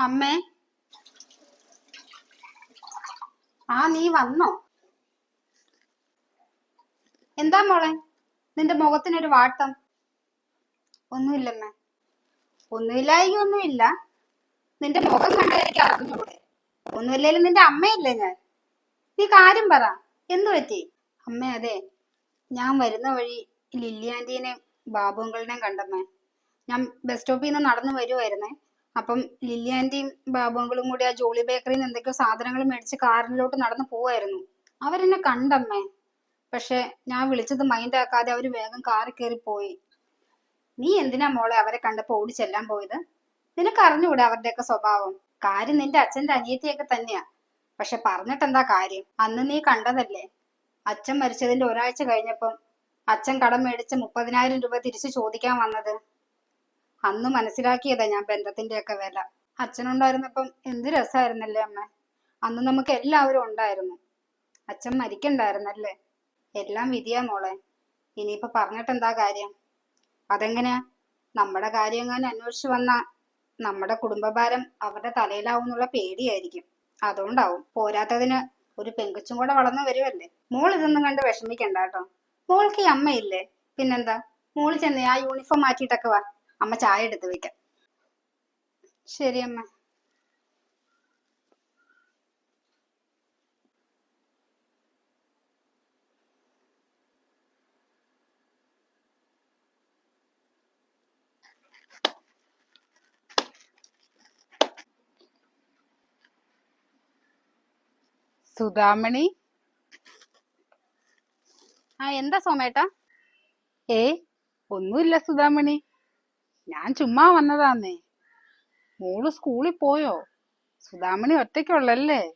അമ്മേ. ആ നീ വന്നോ? എന്താ മോളെ? നിന്റെ മുഖത്തിനൊരു വാട്ടം. ഒന്നുമില്ലമ്മേ. ഒന്നുമില്ലായി ഒന്നുമില്ല. നിന്റെ മുഖം കണ്ടായിരിക്കും ഒന്നുമില്ലെങ്കിലും നിന്റെ അമ്മയല്ലേ ഞാൻ? നീ കാര്യം പറ. എന്തു പറ്റി? അമ്മ അതെ. ഞാൻ വരുന്ന വഴി ലില്ലി ആന്റീനെയും ബാബുങ്കളിനെയും കണ്ടമ്മേ. ഞാൻ ബസ് സ്റ്റോപ്പിൽ നിന്ന് നടന്നു വരുമായിരുന്നേ അപ്പം ലില്ലി ആന്റിയും ബാബു കൂടി ആ ജോളി ബേക്കറിയിൽ നിന്ന് എന്തൊക്കെയോ സാധനങ്ങൾ മേടിച്ച് കാറിലോട്ട് നടന്നു പോവായിരുന്നു. അവരെന്നെ കണ്ടമ്മേ. പക്ഷെ ഞാൻ വിളിച്ചത് മൈൻഡ് ആക്കാതെ അവർ വേഗം കാറി കയറി പോയി നീ എന്തിനാ മോളെ അവരെ കണ്ടപ്പോ ഓടി ചെല്ലാൻ പോയത്? നിനക്ക് അറിഞ്ഞൂടെ അവരുടെയൊക്കെ സ്വഭാവം? കാര്യം നിന്റെ അച്ഛന്റെ അനിയത്തിയൊക്കെ തന്നെയാ. പക്ഷെ പറഞ്ഞിട്ടെന്താ കാര്യം? അന്ന് നീ കണ്ടതല്ലേ? അച്ഛൻ മരിച്ചതിന്റെ ഒരാഴ്ച കഴിഞ്ഞപ്പം അച്ഛൻ കടം മേടിച്ച് മുപ്പതിനായിരം രൂപ തിരിച്ചു ചോദിക്കാൻ വന്നത്. അന്ന് മനസ്സിലാക്കിയതാ ഞാൻ ബന്ധത്തിന്റെ ഒക്കെ വില. അച്ഛനുണ്ടായിരുന്നപ്പം എന്ത് രസമായിരുന്നല്ലേ അമ്മ? അന്ന് നമുക്ക് എല്ലാവരും ഉണ്ടായിരുന്നു. അച്ഛൻ മരിക്കണ്ടായിരുന്നല്ലേ? എല്ലാം വിധിയാ മോളെ. ഇനിയിപ്പൊ പറഞ്ഞിട്ടെന്താ കാര്യം? അതെങ്ങനെയാ? നമ്മുടെ കാര്യം എങ്ങാനും അന്വേഷിച്ചു വന്ന നമ്മുടെ കുടുംബഭാരം അവരുടെ തലയിലാവുന്നുള്ള പേടിയായിരിക്കും. അതുകൊണ്ടാവും പോരാത്തതിന് ഒരു പെങ്കുച്ചും കൂടെ വളർന്നു വരുമല്ലേ മോൾ ഇതൊന്നും കണ്ട് വിഷമിക്കണ്ട കേട്ടോ. മോൾക്ക് ഈ അമ്മയില്ലേ? പിന്നെന്താ? മോൾ ചെന്നേ ആ യൂണിഫോം മാറ്റിയിട്ടൊക്കെ വാ. അമ്മ ചായ എടുത്ത് വെക്കാം. ശരി അമ്മ. സുധാമണി? ആ എന്താ സോമേട്ടാ? ഏ ഒന്നുമില്ല സുധാമണി. ഞാൻ ചുമ്മാ വന്നതാന്നേ. മോൾ സ്കൂളിൽ പോയോ? സുധാമണി ഒറ്റയ്ക്കുള്ളല്ലേ?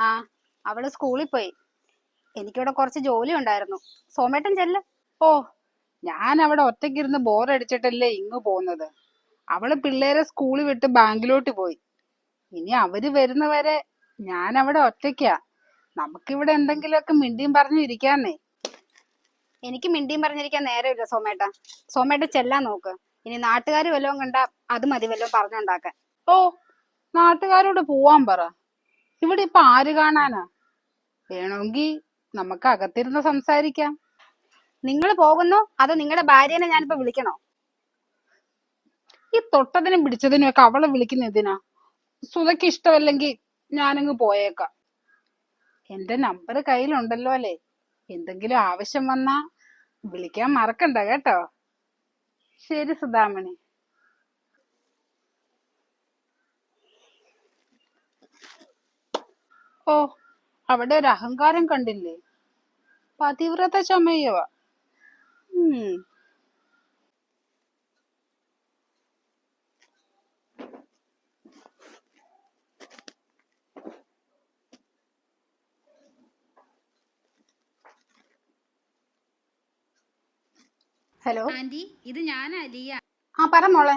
ആ അവൾ സ്കൂളിൽ പോയി. എനിക്കിവിടെ കുറച്ച് ജോലി ഉണ്ടായിരുന്നു. സോമേട്ടൻ ചെല്ല. ഓ ഞാൻ അവിടെ ഒറ്റയ്ക്കിരുന്ന് ബോറടിച്ചിട്ടല്ലേ ഇങ്ങ് പോകുന്നത്. അവൾ പിള്ളേരെ സ്കൂളിൽ വിട്ട് ബാങ്കിലോട്ട് പോയി. ഇനി അവർ വരുന്നവരെ ഞാൻ അവിടെ ഒറ്റയ്ക്കാ. നമുക്കിവിടെ എന്തെങ്കിലുമൊക്കെ മിണ്ടിയും പറഞ്ഞു ഇരിക്കാന്നേ. എനിക്ക് മിണ്ടിയും പറഞ്ഞിരിക്കാൻ നേരമില്ല സോമേട്ട. സോമേട്ട ചെല്ലാൻ നോക്ക്. ഇനി നാട്ടുകാർ വല്ലതും കണ്ടാ അത് മതി വല്ലതും പറഞ്ഞുണ്ടാക്കാൻ. ഓ നാട്ടുകാരോട് പോവാൻ പറ. ഇവിടെ ഇപ്പൊ ആര് കാണാനാ? വേണമെങ്കിൽ നമുക്ക് അകത്തിരുന്ന് സംസാരിക്കാം. നിങ്ങൾ പോകുന്നു? അതോ നിങ്ങളുടെ ഭാര്യനെ ഞാനിപ്പോ വിളിക്കണോ? ഈ തൊട്ടതിനും പിടിച്ചതിനും ഒക്കെ അവളെ വിളിക്കുന്ന എന്തിനാ? സുധയ്ക്ക് ഇഷ്ടമല്ലെങ്കിൽ ഞാനങ്ങ് പോയേക്കാം. എന്റെ നമ്പർ കയ്യിലുണ്ടല്ലോ അല്ലേ? എന്തെങ്കിലും ആവശ്യം വന്നാ വിളിക്കാൻ മറക്കണ്ട കേട്ടോ. ശരി സുധാമണി. ഓ അവിടെ ഒരു അഹങ്കാരം കണ്ടില്ലേ? പതിവ്രത ചമയവ. ഉം. ഹലോ? ആന്റി ഇത് ഞാൻ അലിയ. ആ പറ മോളെ.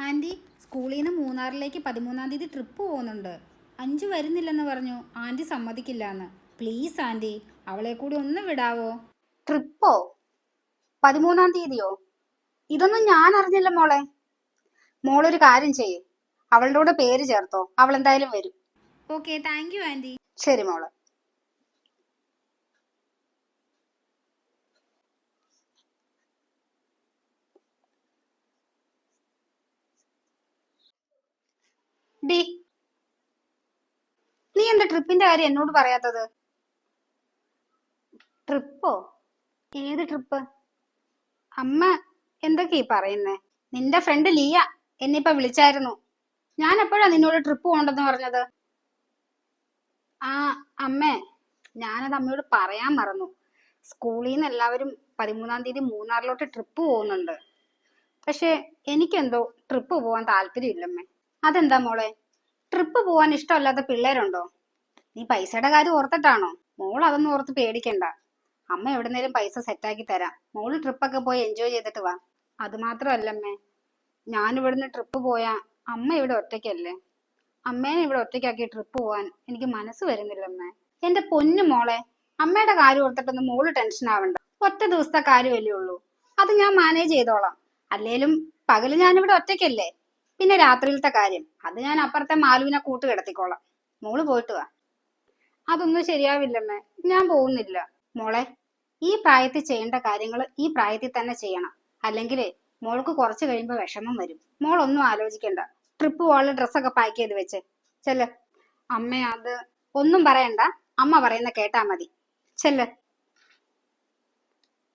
ആന്റി സ്കൂളിൽ നിന്ന് മൂന്നാറിലേക്ക് പതിമൂന്നാം തീയതി ട്രിപ്പ് പോകുന്നുണ്ട്. അഞ്ചു വരുന്നില്ലെന്ന് പറഞ്ഞു. ആന്റി സമ്മതിക്കില്ല എന്ന് പ്ലീസ് ആന്റി അവളെ കൂടി ഒന്ന് വിടാവോ? ട്രിപ്പോ പതിമൂന്നാം തീയതിയോ? ഇതൊന്നും ഞാൻ അറിഞ്ഞില്ല മോളെ. മോളൊരു കാര്യം ചെയ്യ്. അവളുടെ കൂടെ പേര് ചേർത്തോ. അവൾ എന്തായാലും വരും. Okay thank you aunty. ശരി മോളെ. ഡി. നീ എന്താ ട്രിപ്പിന്റെ കാര്യം എന്നോട് പറയാത്തത്? ട്രിപ്പോ? ഏത് ട്രിപ്പ്? അമ്മ എന്തൊക്കെയാ പറയുന്നേ? നിന്റെ ഫ്രണ്ട് ലിയ എന്നിപ്പ വിളിച്ചായിരുന്നു. ഞാൻ എപ്പോഴാ നിന്നോട് ട്രിപ്പ് പോകണ്ടെന്ന് പറഞ്ഞത്? ആ അമ്മേ ഞാനത് അമ്മയോട് പറയാൻ മറന്നു. സ്കൂളിൽ നിന്ന് എല്ലാവരും പതിമൂന്നാം തീയതി മൂന്നാറിലോട്ട് ട്രിപ്പ് പോകുന്നുണ്ട്. പക്ഷെ എനിക്കെന്തോ ട്രിപ്പ് പോകാൻ താല്പര്യമില്ലമ്മേ. അതെന്താ മോളെ? ട്രിപ്പ് പോവാൻ ഇഷ്ടമല്ലാത്ത പിള്ളേരുണ്ടോ? നീ പൈസയുടെ കാര്യം ഓർത്തിട്ടാണോ? മോൾ അതൊന്നും ഓർത്ത് പേടിക്കണ്ട. അമ്മ എവിടുന്നേലും പൈസ സെറ്റാക്കി തരാം. മോൾ ട്രിപ്പൊക്കെ പോയി എൻജോയ് ചെയ്തിട്ട് വാ. അത് മാത്രമല്ലമ്മേ ഞാൻ ഇവിടുന്ന് ട്രിപ്പ് പോയാ അമ്മ ഇവിടെ ഒറ്റയ്ക്കല്ലേ? അമ്മേനെ ഇവിടെ ഒറ്റയ്ക്കാക്കി ട്രിപ്പ് പോവാൻ എനിക്ക് മനസ്സ് വരുന്നില്ലമ്മേ എന്റെ പൊന്നു മോളെ അമ്മയുടെ കാര്യം ഓർത്തിട്ടൊന്നും മോൾ ടെൻഷൻ ആവണ്ട. ഒറ്റ ദിവസത്തെ കാര്യമല്ലേ ഉള്ളൂ. അത് ഞാൻ മാനേജ് ചെയ്തോളാം. അല്ലേലും പകൽ ഞാനിവിടെ ഒറ്റയ്ക്കല്ലേ? പിന്നെ രാത്രിയിലത്തെ കാര്യം. അത് ഞാൻ അപ്പുറത്തെ മാലുവിനെ കൂട്ട് കിടത്തിക്കോളാം. മോൾ പോയിട്ട് വാ. അതൊന്നും ശരിയാവില്ലമ്മേ ഞാൻ പോകുന്നില്ല. മോളെ ഈ പ്രായത്തിൽ ചെയ്യേണ്ട കാര്യങ്ങൾ ഈ പ്രായത്തിൽ തന്നെ ചെയ്യണം. അല്ലെങ്കിൽ മോൾക്ക് കുറച്ച് കഴിയുമ്പോൾ വിഷമം വരും. മോൾ ഒന്നും ആലോചിക്കണ്ട ട്രിപ്പ് പോകാനുള്ള ഡ്രസ്സൊക്കെ പാക്ക് ചെയ്ത് വെച്ച്. ചെല്ല്. അമ്മ അത് ഒന്നും പറയണ്ട. അമ്മ പറയുന്ന കേട്ടാ മതി. ചെല്ല്.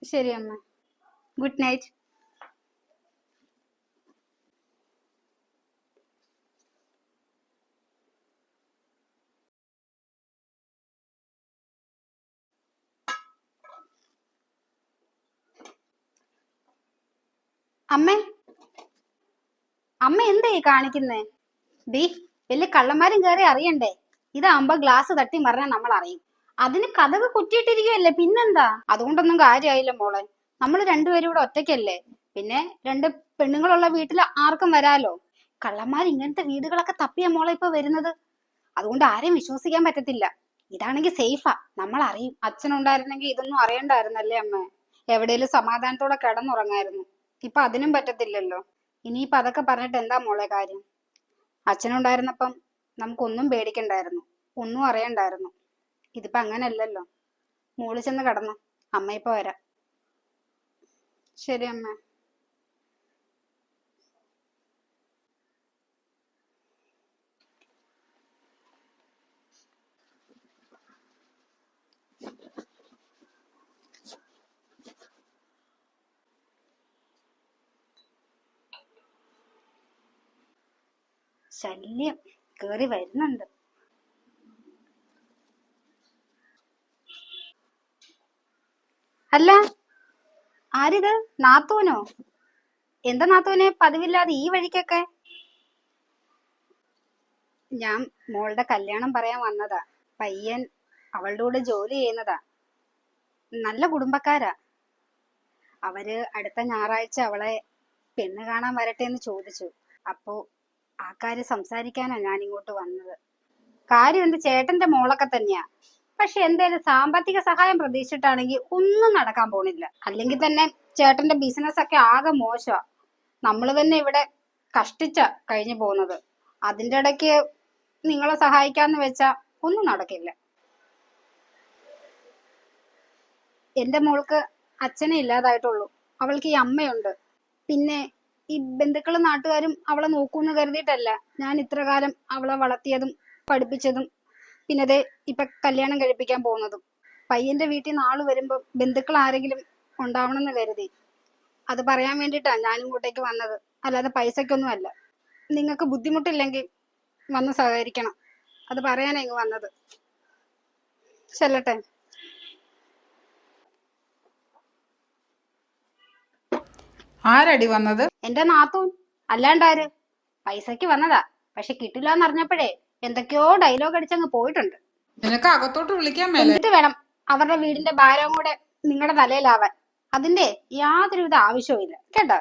ശരി അമ്മ. ഗുഡ് നൈറ്റ് അമ്മേ. അമ്മ എന്താ ഈ കാണിക്കുന്നേ? ഡി വലിയ കള്ളന്മാരും കയറി അറിയണ്ടേ? ഇതാകുമ്പോ ഗ്ലാസ് തട്ടി മറിഞ്ഞാൽ നമ്മൾ അറിയും. അതിന് കഥക് കുറ്റിയിട്ടിരിക്കുകയല്ലേ പിന്നെന്താ? അതുകൊണ്ടൊന്നും കാര്യമായില്ല മോളെ. നമ്മൾ രണ്ടുപേരും ഇവിടെ ഒറ്റയ്ക്കല്ലേ? പിന്നെ രണ്ട് പെണ്ണുങ്ങളുള്ള വീട്ടിൽ ആർക്കും വരാലോ? കള്ളന്മാർ ഇങ്ങനത്തെ വീടുകളൊക്കെ തപ്പിയ മോളെ ഇപ്പൊ വരുന്നത്. അതുകൊണ്ട് ആരെയും വിശ്വസിക്കാൻ പറ്റത്തില്ല. ഇതാണെങ്കിൽ സേഫാ. നമ്മൾ അറിയും. അച്ഛനുണ്ടായിരുന്നെങ്കിൽ ഇതൊന്നും അറിയണ്ടായിരുന്നല്ലേ അമ്മ? എവിടെയെങ്കിലും സമാധാനത്തോടെ കിടന്നുറങ്ങായിരുന്നു. ഇപ്പൊ അതിനും പറ്റത്തില്ലല്ലോ. ഇനിയിപ്പൊ അതൊക്കെ പറഞ്ഞിട്ട് എന്താ മോളെ കാര്യം? അച്ഛനുണ്ടായിരുന്നപ്പം നമുക്കൊന്നും പേടിക്കണ്ടായിരുന്നു. ഒന്നും അറിയണ്ടായിരുന്നു. ഇതിപ്പോ അങ്ങനല്ലല്ലോ മോൾ ചെന്ന് കടന്നു. അമ്മ ഇപ്പൊ വരാം. ശരി അമ്മ. ശല്യം കേറി വരുന്നുണ്ട്. അല്ല ആരിത്? നാത്തൂനോ? എന്താ നാത്തൂനെ പതിവില്ലാതെ ഈ വഴിക്കൊക്കെ? ഞാൻ മോളുടെ കല്യാണം പറയാൻ വന്നതാ. പയ്യൻ അവളുടെ കൂടെ ജോലി ചെയ്യുന്നതാ. നല്ല കുടുംബക്കാരാ. അവർ അടുത്ത ഞായറാഴ്ച അവളെ പെണ്ണ് കാണാൻ വരട്ടെ എന്ന് ചോദിച്ചു. അപ്പോ ആ കാര്യം സംസാരിക്കാനാ ഞാൻ ഇങ്ങോട്ട് വന്നത്. കാര്യം എന്റെ ചേട്ടന്റെ മോളൊക്കെ തന്നെയാ. പക്ഷെ എന്തേലും സാമ്പത്തിക സഹായം പ്രതീക്ഷിച്ചിട്ടാണെങ്കിൽ ഒന്നും നടക്കാൻ പോണില്ല. അല്ലെങ്കിൽ തന്നെ ചേട്ടന്റെ ബിസിനസ് ഒക്കെ ആകെ മോശമാ നമ്മൾ തന്നെ ഇവിടെ കഷ്ടിച്ച കഴിഞ്ഞു പോകുന്നത്. അതിന്റെ ഇടയ്ക്ക് നിങ്ങളെ സഹായിക്കാന്ന് വെച്ചാ ഒന്നും നടക്കില്ല. എന്റെ മോൾക്ക് അച്ഛനെ ഇല്ലാതായിട്ടുള്ളൂ. അവൾക്ക് ഈ അമ്മയുണ്ട്. പിന്നെ ഈ ബന്ധുക്കളും നാട്ടുകാരും അവളെ നോക്കൂന്ന് കരുതിയിട്ടല്ല. ഞാൻ ഇത്ര കാലം അവളെ വളർത്തിയതും പഠിപ്പിച്ചതും പിന്നെ അതെ ഇപ്പൊ കല്യാണം കഴിപ്പിക്കാൻ പോകുന്നതും. പയ്യന്റെ വീട്ടിൽ ആൾ വരുമ്പോ ബന്ധുക്കൾ ആരെങ്കിലും ഉണ്ടാവണമെന്ന് കരുതി. അത് പറയാൻ വേണ്ടിയിട്ടാ ഞാനും ഇങ്ങോട്ടേക്ക് വന്നത്. അല്ലാതെ പൈസക്കൊന്നും അല്ല. നിങ്ങൾക്ക് ബുദ്ധിമുട്ടില്ലെങ്കിൽ വന്ന് സഹകരിക്കണം. അത് പറയാനാ ഇങ്ങ് വന്നത്. ചെല്ലട്ടെ. ആരടി വന്നത്? എന്റെ നാത്തൂൻ. അല്ലാണ്ടാര്? പൈസക്ക് വന്നതാ. പക്ഷെ കിട്ടില്ല എന്ന് അറിഞ്ഞപ്പോഴേ എന്തൊക്കെയോ ഡയലോഗ് അടിച്ചങ്ങ് പോയിട്ടുണ്ട്. നിനക്ക് അകത്തോട്ട് വിളിക്കാൻ മേലെ എന്നിട്ട് വേണം അവരുടെ വീടിന്റെ ഭാരവും കൂടെ നിങ്ങളുടെ തലയിലാവാൻ. അതിന്റെ യാതൊരുവിധ ആവശ്യവും ഇല്ല കേട്ടോ?